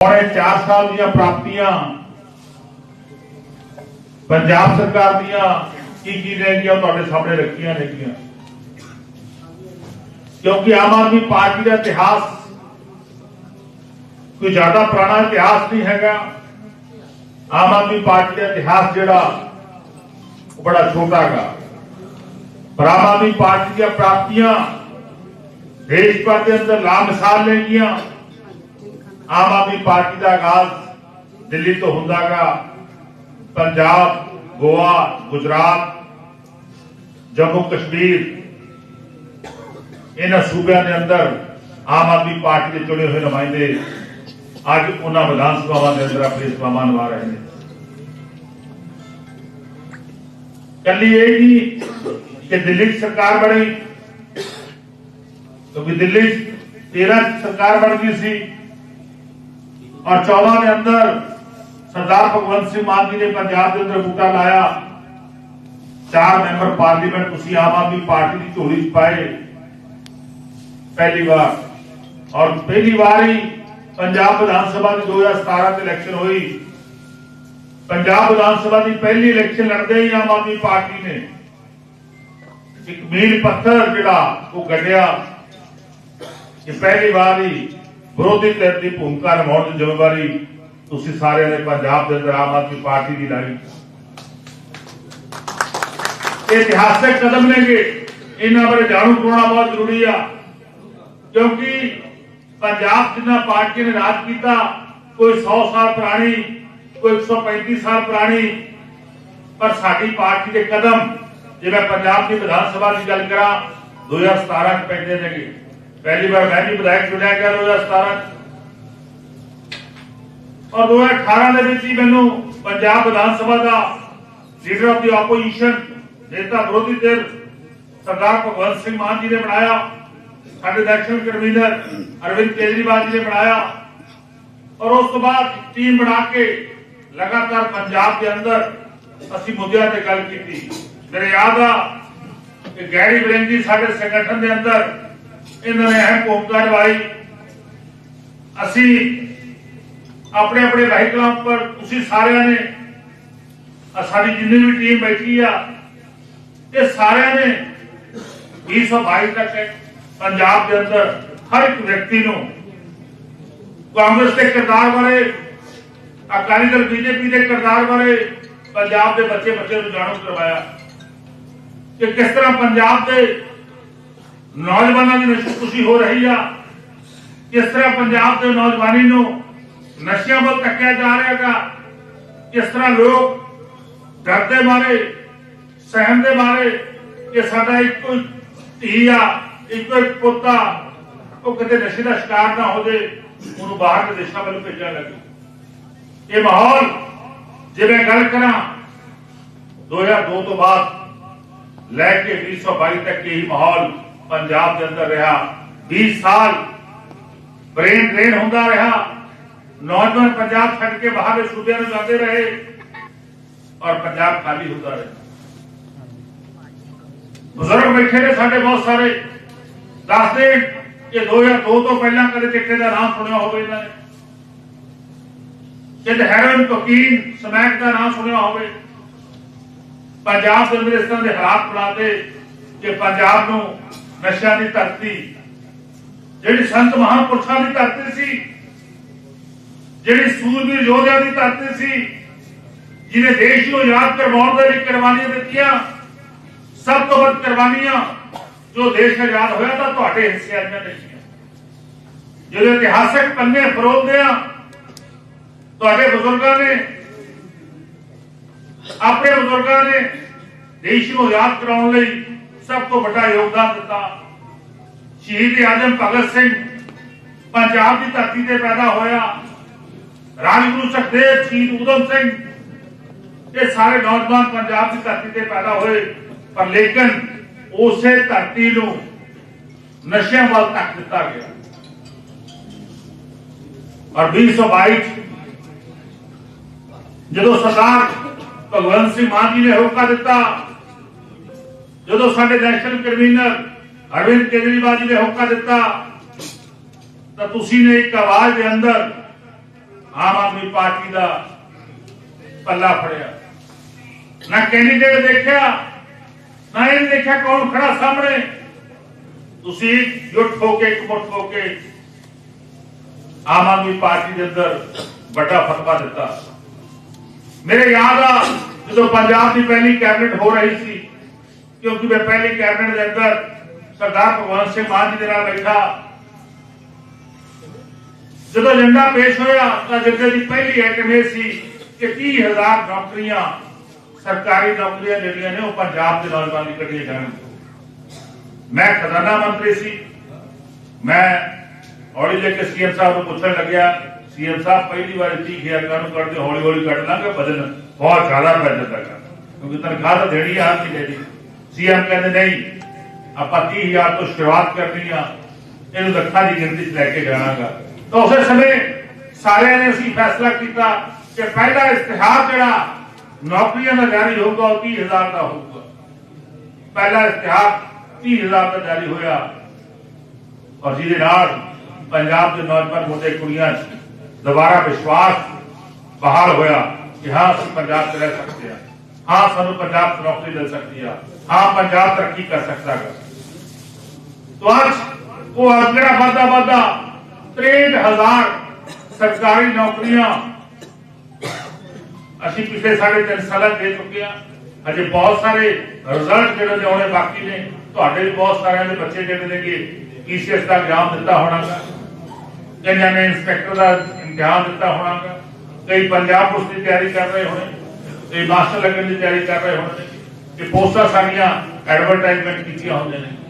ਔਰ ਇਹ 4 ਸਾਲ ਦੀਆਂ ਪ੍ਰਾਪਤੀਆਂ ਪੰਜਾਬ ਸਰਕਾਰ ਦੀਆਂ ਕੀ ਕੀ ਰਹਿ ਉਹ ਤੁਹਾਡੇ ਸਾਹਮਣੇ ਰੱਖੀਆਂ ਨੇਗੀਆਂ ਕਿਉਂਕਿ ਆਮ ਆਦਮੀ ਪਾਰਟੀ ਦਾ ਇਤਿਹਾਸ ਕੋਈ ਜ਼ਿਆਦਾ ਪੁਰਾਣਾ ਇਤਿਹਾਸ ਨਹੀਂ ਹੈਗਾ ਆਮ ਆਦਮੀ ਪਾਰਟੀ ਦਾ ਇਤਿਹਾਸ ਜਿਹੜਾ ਉਹ ਬੜਾ ਛੋਟਾ ਹੈਗਾ ਪਰ ਆਮ ਆਦਮੀ ਪਾਰਟੀ ਦੀਆਂ ਪ੍ਰਾਪਤੀਆਂ ਦੇਸ਼ ਭਰ ਦੇ ਅੰਦਰ ਲਾਮਿਸਾਲ ਨੇਗੀਆਂ ਆਮ ਆਦਮੀ ਪਾਰਟੀ ਦਾ ਆਗਾਜ਼ ਦਿੱਲੀ ਤੋਂ ਹੁੰਦਾਗਾ। ਪੰਜਾਬ, ਗੋਆ, ਗੁਜਰਾਤ, ਜੰਮੂ ਕਸ਼ਮੀਰ, ਇਹਨਾਂ ਸੂਬਿਆਂ ਦੇ ਅੰਦਰ ਆਮ ਆਦਮੀ ਪਾਰਟੀ ਦੇ ਚੁਣੇ ਹੋਏ ਨੁਮਾਇੰਦੇ ਅੱਜ ਉਹਨਾਂ ਵਿਧਾਨ ਸਭਾਵਾਂ ਦੇ ਅੰਦਰ ਆਪਣੇ ਸੇਵਾਵਾਂ ਨਿਭਾ ਰਹੇ ਨੇ। ਕੱਲੀ ਇਹ ਨਹੀਂ ਕਿ ਦਿੱਲੀ 'ਚ ਸਰਕਾਰ ਬਣੀ, ਕਿਉਂਕਿ ਦਿੱਲੀ 'ਚ 13 ਸਰਕਾਰ ਬਣ ਗਈ ਸੀ। ਔਰ 14 ਦੇ ਅੰਦਰ ਸਰਦਾਰ ਭਗਵੰਤ ਸਿੰਘ ਮਾਨ ਜੀ ਨੇ ਪੰਜਾਬ ਦੇ ਅੰਦਰ ਬੂਟਾ ਲਾਇਆ ਚਾਰ ਮੈਂਬਰ ਪਾਰਲੀਮੈਂਟ ਤੁਸੀਂ ਆਮ ਆਦਮੀ ਪਾਰਟੀ ਦੀ ਝੋਲੀ 'ਚ ਪਾਏ ਪਹਿਲੀ ਵਾਰ ਔਰ ਪਹਿਲੀ ਵਾਰ ਹੀ ਪੰਜਾਬ ਵਿਧਾਨ ਸਭਾ ਦੀ 2017 ਚ ਇਲੈਕਸ਼ਨ ਹੋਈ ਪੰਜਾਬ ਵਿਧਾਨ ਸਭਾ ਦੀ ਪਹਿਲੀ ਇਲੈਕਸ਼ਨ ਲੜਦੇ ਹੀ ਆਮ ਆਦਮੀ ਪਾਰਟੀ ਨੇ ਇੱਕ ਮੀਲ ਪੱਥਰ ਜਿਹੜਾ ਉਹ ਗੱਡਿਆ ਕਿ ਪਹਿਲੀ ਵਾਰ ਹੀ ਵਿਰੋਧੀ ਧਿਰ ਦੀ ਭੂਮਿਕਾ ਨਿਭਾਉਣ ਦੀ ਜ਼ਿੰਮੇਵਾਰੀ ਤੁਸੀਂ ਸਾਰਿਆਂ ਨੇ ਪੰਜਾਬ ਦੇ ਅੰਦਰ ਆਮ ਆਦਮੀ ਪਾਰਟੀ ਦੀ ਲਾਈ। ਇਤਿਹਾਸਕ ਕਦਮ ਨੇਗੇ। ਇਹਨਾਂ ਬਾਰੇ ਜਾਣੂ ਕਰਾਉਣਾ ਬਹੁਤ ਜ਼ਰੂਰੀ ਆ। ਕਿਉਂਕਿ ਪੰਜਾਬ ਜਿੰਨਾ ਪਾਰਟੀ ਨੇ ਰਾਜ ਕੀਤਾ, ਕੋਈ 100 ਸਾਲ ਪੁਰਾਣੀ, ਕੋਈ 135 ਸਾਲ ਪੁਰਾਣੀ, ਪਰ ਸਾਡੀ ਪਾਰਟੀ ਦੇ ਕਦਮ ਜੇ ਮੈਂ ਪੰਜਾਬ ਦੀ ਵਿਧਾਨ ਸਭਾ ਦੀ ਗੱਲ ਕਰਾਂ 2017 ਚ ਪੈਂਦੇ ਨੇਗੇ। ਪਹਿਲੀ ਵਾਰ ਮੈਂ ਵੀ ਵਿਧਾਇਕ ਚੁਣਿਆ ਗਿਆ 2017 ਚ। ਔਰ 2018 ਦੇ ਵਿੱਚ ਹੀ ਮੈਨੂੰ ਪੰਜਾਬ ਵਿਧਾਨ ਸਭਾ ਦਾ ਲੀਡਰ ਆਫ ਦੀ ਆਪੋਜੀਸ਼ਨ ਨੇਤਾ ਵਿਰੋਧੀ ਧਿਰ ਸਰਦਾਰ ਭਗਵੰਤ ਸਿੰਘ ਮਾਨ ਜੀ ਨੇ ਬਣਾਇਆ। ਸਾਡੇ ਇਲੈਕਸ਼ਨ ਕਨਵੀਨਰ ਅਰਵਿੰਦ ਕੇਜਰੀਵਾਲ ਜੀ ਨੇ ਬਣਾਇਆ। ਔਰ ਉਸ ਤੋਂ ਬਾਅਦ ਟੀਮ ਬਣਾ ਕੇ ਲਗਾਤਾਰ ਪੰਜਾਬ ਦੇ ਅੰਦਰ ਅਸੀਂ ਮੁੱਦਿਆਂ ਤੇ ਗੱਲ ਕੀਤੀ। ਮੇਰੇ ਯਾਦ ਆ ਕਿ ਗੈਰੀ ਬ੍ਰਿੰਜੀ ਸਾਡੇ ਸੰਗਠਨ ਦੇ ਅੰਦਰ ਇਹਨਾਂ ਨੇ ਅਹਿਮ ਭੂਮਿਕਾ ਨਿਭਾਈ। ਅਸੀਂ ਆਪਣੇ ਆਪਣੇ ਵਹੀਕਲਾਂ ਉੱਪਰ ਤੁਸੀਂ ਸਾਰਿਆਂ ਨੇ ਸਾਡੀ ਜਿੰਨੀ ਵੀ ਟੀਮ ਬੈਠੀ ਆ, ਇਹ ਸਾਰਿਆਂ ਨੇ 2022 ਤੱਕ ਪੰਜਾਬ ਦੇ ਅੰਦਰ ਹਰ ਇੱਕ ਵਿਅਕਤੀ ਨੂੰ ਕਾਂਗਰਸ ਦੇ ਕਿਰਦਾਰ ਬਾਰੇ, ਅਕਾਲੀ ਦਲ ਬੀਜੇਪੀ ਦੇ ਕਿਰਦਾਰ ਬਾਰੇ ਪੰਜਾਬ ਦੇ ਬੱਚੇ ਬੱਚੇ ਨੂੰ ਜਾਣੂ ਕਰਵਾਇਆ ਕਿ ਕਿਸ ਤਰ੍ਹਾਂ ਪੰਜਾਬ ਦੇ ਨੌਜਵਾਨਾਂ ਦੀ ਨਸ਼ਿਆਖੁਸ਼ੀ ਹੋ ਰਹੀ ਆ। ਕਿਸ ਤਰ੍ਹਾਂ ਪੰਜਾਬ ਦੇ ਨੌਜਵਾਨੀ ਨੂੰ ਨਸ਼ਿਆਂ ਵੱਲ ਧੱਕਿਆ ਜਾ ਰਿਹਾ ਹੈਗਾ। ਕਿਸ ਤਰ੍ਹਾਂ ਲੋਕ ਡਰਦੇ ਮਾਰੇ ਸਹਿਮ ਦੇ ਮਾਰੇ ਕਿ ਸਾਡਾ ਇੱਕੋ ਧੀ ਆ, ਇੱਕੋ ਇੱਕ ਪੁੱਤਾ ਉਹ ਕਿਤੇ ਨਸ਼ੇ ਦਾ ਸ਼ਿਕਾਰ ਨਾ ਹੋ ਜੇ, ਉਹਨੂੰ ਬਾਹਰ ਦੇ ਦੇਸ਼ਾਂ ਵੱਲ ਭੇਜਿਆ ਲੱਗੇ ਇਹ ਮਾਹੌਲ, ਜੇ ਮੈਂ ਗੱਲ ਕਰਾਂ 2002 ਤੋਂ ਬਾਅਦ ਲੈ ਕੇ 2022 ਤੱਕ ਇਹ ਮਾਹੌਲ ਪੰਜਾਬ ਦੇ ਅੰਦਰ ਰਿਹਾ 20 ਸਾਲ ਬ੍ਰੇਨ ਡਰੇਨ ਹੁੰਦਾ ਰਿਹਾ, ਨੌਜਵਾਨ ਪੰਜਾਬ ਛੱਡ ਕੇ ਬਾਹਰ ਦੇ ਸੂਬਿਆਂ ਨੂੰ ਜਾਂਦੇ ਰਹੇ ਔਰ ਪੰਜਾਬ ਖਾਲੀ ਹੁੰਦਾ ਰਿਹਾ। ਬਜ਼ੁਰਗ ਬੈਠੇ ਨੇ ਸਾਡੇ ਬਹੁਤ ਸਾਰੇ। ਦੱਸਦੇ ਕਿ 2002 ਤੋਂ ਪਹਿਲਾਂ ਕਦੇ ਚਿੱਟੇ ਦਾ ਨਾਮ ਸੁਣਿਆ ਹੋਵੇ ਇਹਨਾਂ ਨੇ। ਕਿਤੇ ਹੈਰੋਇਨ ਕੋਕੀਨ, ਸਮੈਕ ਦਾ ਨਾਮ ਸੁਣਿਆ ਹੋਵੇ। ਪੰਜਾਬ ਦੇ ਅੰਦਰ ਇਸ ਤਰ੍ਹਾਂ ਦੇ ਹਾਲਾਤ ਬਣਾਤੇ ਕਿ ਪੰਜਾਬ ਨੂੰ ਨਸ਼ਿਆਂ ਦੀ ਧਰਤੀ, ਜਿਹੜੀ ਸੰਤ ਮਹਾਂਪੁਰਸ਼ਾਂ ਦੀ ਧਰਤੀ ਸੀ, ਜਿਹੜੀ ਸੂਰਬੀਰ ਯੋਧਿਆਂ ਦੀ ਧਰਤੀ ਸੀ, ਜਿਹਨੇ ਦੇਸ਼ ਨੂੰ ਯਾਦ ਕਰਵਾਉਣ ਦੇ ਲਈ ਕੁਰਬਾਨੀਆਂ ਦਿੱਤੀਆਂ, ਸਭ ਤੋਂ ਵੱਧ ਕੁਰਬਾਨੀਆਂ ਜੋ ਦੇਸ਼ ਆਜ਼ਾਦ ਹੋਇਆ ਤਾਂ ਤੁਹਾਡੇ ਹਿੱਸੇ ਦੀਆਂ ਨਹੀਂ ਜਦੋਂ ਇਤਿਹਾਸਕ ਪੰਨੇ ਫਰੋਲਦੇ ਆ, ਤੁਹਾਡੇ ਬਜ਼ੁਰਗਾਂ ਨੇ, ਆਪਣੇ ਬਜ਼ੁਰਗਾਂ ਨੇ ਦੇਸ਼ ਨੂੰ ਆਜ਼ਾਦ ਕਰਾਉਣ ਲਈ ਸਭ ਤੋਂ ਵੱਡਾ ਯੋਗਦਾਨ ਦਿੱਤਾ। ਸ਼ਹੀਦ ਆਜ਼ਮ ਭਗਤ ਸਿੰਘ ਪੰਜਾਬ ਦੀ ਧਰਤੀ ਤੇ ਪੈਦਾ ਹੋਇਆ। ਰਾਜਗੁਰੂ ਸੁਖਦੇਵ ਸ਼ਹੀਦ ਊਧਮ ਸਿੰਘ ਇਹ ਸਾਰੇ ਨੌਜਵਾਨ ਪੰਜਾਬ ਦੀ ਧਰਤੀ ਤੇ ਪੈਦਾ ਹੋਏ। ਪਰ ਲੇਕਿਨ ਉਸੇ ਧਰਤੀ ਨੂੰ ਨਸ਼ਿਆਂ ਵੱਲ ਧੱਕ ਦਿੱਤਾ ਗਿਆ। ਔਰ 2022 ਚ ਜਦੋਂ ਸਰਦਾਰ ਭਗਵੰਤ ਸਿੰਘ ਮਾਨ ਜੀ ਨੇ ਹੋਕਾ ਦਿੱਤਾ ਜਦੋਂ ਸਾਡੇ ਨੈਸ਼ਨਲ ਕਨਵੀਨਰ ਅਰਵਿੰਦ ਕੇਜਰੀਵਾਲ ਜੀ ਨੇ ਹੋਕਾ ਦਿੱਤਾ, ਤਾਂ ਤੁਸੀਂ ਨੇ ਇੱਕ ਆਵਾਜ਼ ਦੇ ਅੰਦਰ ਆਮ ਆਦਮੀ ਪਾਰਟੀ ਦਾ ਪੱਲਾ ਫੜਿਆ। ਨਾ ਕੈਂਡੀਡੇਟ ਦੇਖਿਆ, ਨਾ ਇਹ ਦੇਖਿਆ ਕੌਣ ਖੜਾ ਸਾਹਮਣੇ। ਤੁਸੀਂ ਜੁੱਟ ਹੋ ਕੇ, ਇਕਮੁੱਠ ਹੋ ਕੇ ਆਮ ਆਦਮੀ ਪਾਰਟੀ ਦੇ ਅੰਦਰ ਵੱਡਾ ਫਤਵਾ ਦਿੱਤਾ। ਮੇਰੇ ਯਾਦ ਆ ਜਦੋਂ ਪੰਜਾਬ ਦੀ ਪਹਿਲੀ ਕੈਬਨਿਟ ਹੋ ਰਹੀ ਸੀ ਕਿਉਂਕਿ ਮੈਂ ਪਹਿਲੀ ਕੈਬਨਿਟ ਦੇ ਅੰਦਰ ਸਰਦਾਰ ਭਗਵੰਤ ਸਿੰਘ ਮਾਨ ਜੀ ਦੇ ਨਾਲ ਬੈਠਾ। ਜਦੋਂ ਏਜੰਡਾ ਪੇਸ਼ ਹੋਇਆ ਤਾਂ ਜਿੱਦੇ ਦੀ ਪਹਿਲੀ ਆਈਟਮ ਇਹ ਸੀ ਕਿ 30000 ਨੌਕਰੀਆਂ, ਸਰਕਾਰੀ ਨੌਕਰੀਆਂ ਜਿਹੜੀਆਂ ਨੇ ਉਹ ਪੰਜਾਬ ਦੇ ਨੌਜਵਾਨ ਲਈ ਕੱਢੀਆਂ ਜਾਣਗੀਆਂ ਮੈਂ ਖਜ਼ਾਨਾ ਮੰਤਰੀ ਸੀ। ਮੈਂ ਹੌਲੀ ਜਿਹੇ ਕੇ ਸੀਐਮ ਸਾਹਿਬ ਨੂੰ ਪੁੱਛਣ ਲੱਗਿਆ, ਸੀਐਮ ਸਾਹਿਬ ਪਹਿਲੀ ਵਾਰ 30000 ਕਾਨੂੰ ਕੱਢਦੇ ਹੌਲੀ ਹੌਲੀ ਕੱਢ ਲਾਂਗੇ ਬਦਲ ਬਹੁਤ ਜ਼ਿਆਦਾ ਪੈ ਜਾਂਦਾ ਹੈ ਕਿਉਂਕਿ ਤਨਖਾਹ ਤਾਂ ਦੇਣੀ ਆ ਨਹੀਂ ਦੇਣੀ ਸੀਐਮ ਕਹਿੰਦੇ ਨਹੀਂ ਆਪਾਂ 30000 ਤੋਂ ਸ਼ੁਰੂਆਤ ਕਰਨੀ ਆ ਇਹਨੂੰ ਲੱਖਾਂ ਦੀ ਗਿਣਤੀ 'ਚ ਲੈ ਕੇ ਜਾਣਾਗਾ ਤਾਂ ਉਸੇ ਸਮੇਂ ਸਾਰਿਆਂ ਨੇ ਅਸੀਂ ਫੈਸਲਾ ਕੀਤਾ ਕਿ ਪਹਿਲਾ ਇਸ਼ਤਿਹਾਰ ਜਿਹੜਾ ਨੌਕਰੀਆਂ ਦਾ ਜਾਰੀ ਹੋਊਗਾ ਉਹ 30000 ਦਾ ਹੋਊਗਾ ਪਹਿਲਾ ਇਸ਼ਤਿਹਾਰ 30000 ਦਾ ਜਾਰੀ ਹੋਇਆ ਔਰ ਜਿਹਦੇ ਨਾਲ ਪੰਜਾਬ ਦੇ ਨੌਜਵਾਨ ਮੁੰਡੇ ਕੁੜੀਆਂ 'ਚ ਦੁਬਾਰਾ ਵਿਸ਼ਵਾਸ ਬਹਾਲ ਹੋਇਆ ਕਿ ਹਾਂ ਅਸੀਂ ਪੰਜਾਬ 'ਚ ਰਹਿ ਸਕਦੇ ਹਾਂ ਹਾਂ, ਸਾਨੂੰ ਪੰਜਾਬ 'ਚ ਨੌਕਰੀ ਮਿਲ ਸਕਦੀ ਆ। ਹਾਂ, ਪੰਜਾਬ ਤਰੱਕੀ ਕਰ ਸਕਦਾ ਹੈ ਤੋ ਅੱਜ ਉਹ ਅਗੜਾ ਵਾਦਾ ਵਾਦਾ 63000 ਸਰਕਾਰੀ ਨੌਕਰੀਆਂ ਅਸੀਂ ਪਿਛਲੇ 3.5 ਸਾਲਾਂ ਦੇ ਚੁੱਕੇ ਆ। ਅਜੇ ਬਹੁਤ ਸਾਰੇ ਰਿਜ਼ਲਟ ਜਿਹੜੇ ਆਉਣੇ ਬਾਕੀ ਨੇ। ਤੁਹਾਡੇ ਵੀ ਬਹੁਤ ਸਾਰਿਆਂ ਦੇ ਬੱਚੇ ਜਿਹੜੇ ਨੇ ਕਿ ਪੀਸੀਐਸ ਦਾ ਇਗਜ਼ਾਮ ਦਿੱਤਾ ਹੋਣਾ ਹੋਣਾਗਾ ਕਈਆਂ ਨੇ ਇੰਸਪੈਕਟਰ ਦਾ ਇਗਜ਼ਾਮ ਦਿੱਤਾ ਹੋਣਾ ਹੋਣਾਗਾ ਕਈ ਪੰਜਾਬ ਪੁਲਿਸ ਦੀ ਤਿਆਰੀ ਕਰ ਰਹੇ ਹੋਣੇ। ਕਈ ਮਾਸਟਰ ਲੱਗਣ ਦੀ ਤਿਆਰੀ ਕਰ ਰਹੇ ਹੋਣੇ ਕਿ ਪੋਸਟਾਂ ਸਾਡੀਆਂ ਐਡਵਰਟਾਈਜ਼ਮੈਂਟ ਕੀਤੀਆਂ ਹੁੰਦੀਆਂ ਨੇ।